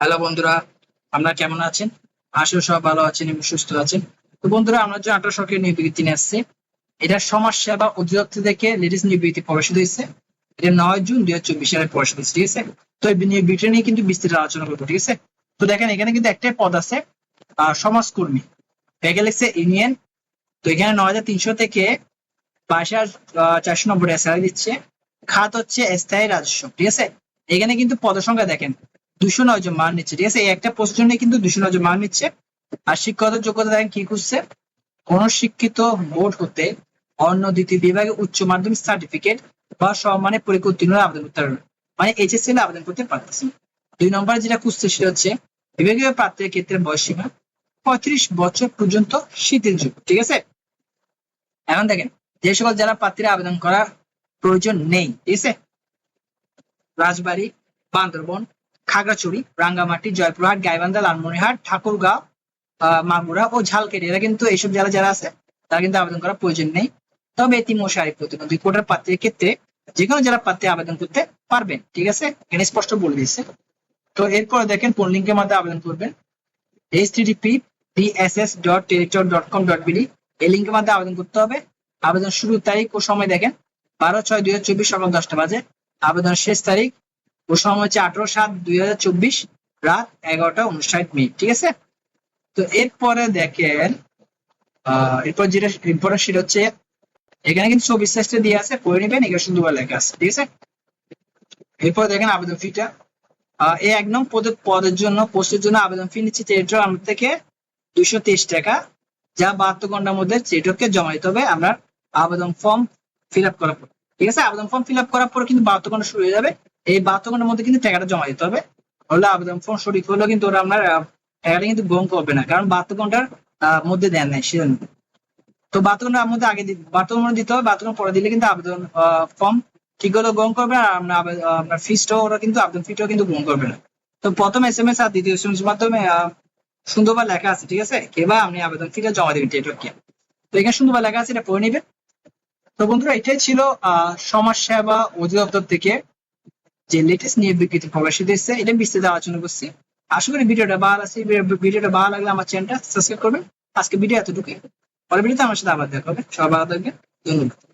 Hello বন্ধুরা, আপনারা কেমন আছেন? আসলে সব ভালো আছেন এবং সুস্থ আছেন। তো বন্ধুরা, আমরা যে আঠারো সরকারি বিজ্ঞপ্তি নিয়ে আসছে, এটা সমাজ সেবা অধিদপ্তর থেকে লেটেস্ট নিয়োগ বিজ্ঞপ্তি প্রকাশিত হয়েছে। এটা নয় জুন দুই হাজার চব্বিশ সালে প্রকাশিত হয়েছে, ঠিক আছে? তো এই নিয়ে কিন্তু বিস্তারিত আলোচনা করব, ঠিক আছে? তো দেখেন, এখানে কিন্তু একটাই পদ আছে সমাজকর্মী। প্যাকেলেক্সে ইউনিয়ন। তো এখানে নয় হাজার তিনশো থেকে বাইশ হাজার চারশো নব্বই টাকা স্যালারি দিচ্ছে। খাত হচ্ছে স্থায়ী রাজস্ব, ঠিক আছে? এখানে কিন্তু পদের পদসংখ্যা দেখেন দুশো নয় জন মান নিচ্ছে, ঠিক আছে? এই একটা জন্য কিন্তু দুশো নয় জন মান নিচ্ছে। আর শিক্ষাগত যোগ্যতা দেখেন কি করছে কোন শিক্ষিত বোর্ড হতে অন্য দ্বিতীয় বিভাগে উচ্চ মাধ্যমিক সার্টিফিকেট বা সম্মানে পরীক্ষা উত্তীর্ণ আবেদন করতে পারবে। মানে এইচএসসি আবেদন করতে পারতেছে। দুই নম্বর যেটা খুঁজছে সেটা হচ্ছে বিভাগীয় প্রার্থীর ক্ষেত্রে বয়সীমা পঁয়ত্রিশ বছর পর্যন্ত শীতের যুগ ঠিক আছে? এখন দেখেন, যে সকল যারা প্রার্থীরা আবেদন করার প্রয়োজন নেই, ঠিক আছে? রাজবাড়ী, বান্দরবন খাগড়াছড়ি, রাঙ্গামাটি, জয়পুরহাট, গাইবান্ধা, লালমনিরহাট, ঠাকুরগাঁও মাগুরা ও ঝালকেটি এরা কিন্তু এইসব জেলা যারা আছে, তারা কিন্তু আবেদন করার প্রয়োজন নেই। তবে এটি মশারি প্রতিবন্ধী কোটার প্রার্থীর ক্ষেত্রে যে কোনো জেলা প্রার্থী আবেদন করতে পারবেন, ঠিক আছে? এখানে স্পষ্ট বলে দিয়েছে। তো এরপরে দেখেন, কোন লিঙ্কের মাধ্যমে আবেদন করবেন? H TDP DSS dot Teletalk dot com dot BD এই লিঙ্কের মাধ্যমে আবেদন করতে হবে। আবেদন শুরুর তারিখ ও সময় দেখেন, বারো ছয় দুই হাজার চব্বিশ সকাল দশটা বাজে। আবেদন শেষ তারিখ ও সময় হচ্ছে আঠারো সাত দুই রাত এগারোটা উনষাট মিনিট, ঠিক আছে? তো এরপরে দেখেন এরপর যেটা ইম্পর্টেন্ট সেটা হচ্ছে, এখানে কিন্তু সাইজটা দিয়ে আছে নেবেন, এখানে সুন্দর লেখা আছে, ঠিক আছে? এরপর দেখেন আবেদন ফিটা এই এক নং পদের পদের জন্য, পোস্টের জন্য আবেদন ফি নিচ্ছে আমার থেকে দুইশো তেইশ টাকা, যা বাহাত্তর ঘণ্টার মধ্যে টেরিটরকে জমা দিতে হবে। আমরা আবেদন ফর্ম ফিল আপ করার পর। ঠিক আছে? আবেদন ফর্ম ফিল আপ করার পর কিন্তু বাহাত্তর ঘণ্টা শুরু হয়ে যাবে। এই বাহাত্তর ঘণ্টার মধ্যে কিন্তু টাকাটা জমা দিতে হবে। হলে আবেদন ফর্ম সঠিক হলেও কিন্তু ওরা আপনার টাকাটা কিন্তু গ্রহণ করবে না। কারণ বাহাত্তর ঘণ্টার মধ্যে দেন নাই সেজন্য তো বাহাত্তর ঘণ্টার মধ্যে আগে বাহাত্তর ঘণ্টা দিতে হবে। বাহাত্তর ঘণ্টা পরে দিলে কিন্তু আবেদন ফর্ম ঠিক হলেও গ্রহণ করবে আর আপনার ফিসটাও ওরা কিন্তু আবেদন ফিটাও কিন্তু গ্রহণ করবে না। তো প্রথম এস এম এস আর দ্বিতীয় এস এম এস মাধ্যমে আহ, সুন্দরভাবে লেখা আছে ঠিক আছে? এবার আপনি আবেদন ফিটা জমা দেবেন টেটকে তো এখানে সুন্দরভাবে লেখা আছে এটা পড়ে নেবেন। তো বন্ধুরা এটাই ছিল সমাজ সেবা অধিদপ্তর থেকে যে লেটেস্ট নিয়োগ বিজ্ঞপ্তি প্রকাশিত হয়েছে এটা বিস্তারিত আলোচনা করছি। আশা করি ভিডিওটা ভালো আছে ভিডিওটা ভালো লাগলে আমার চ্যানেলটা সাবস্ক্রাইব করবেন। আজকে ভিডিও এতটুকুই। পরের ভিডিওতে আমার সাথে আবার দেখা হবে। সবাই ভালো থাকবেন। ধন্যবাদ।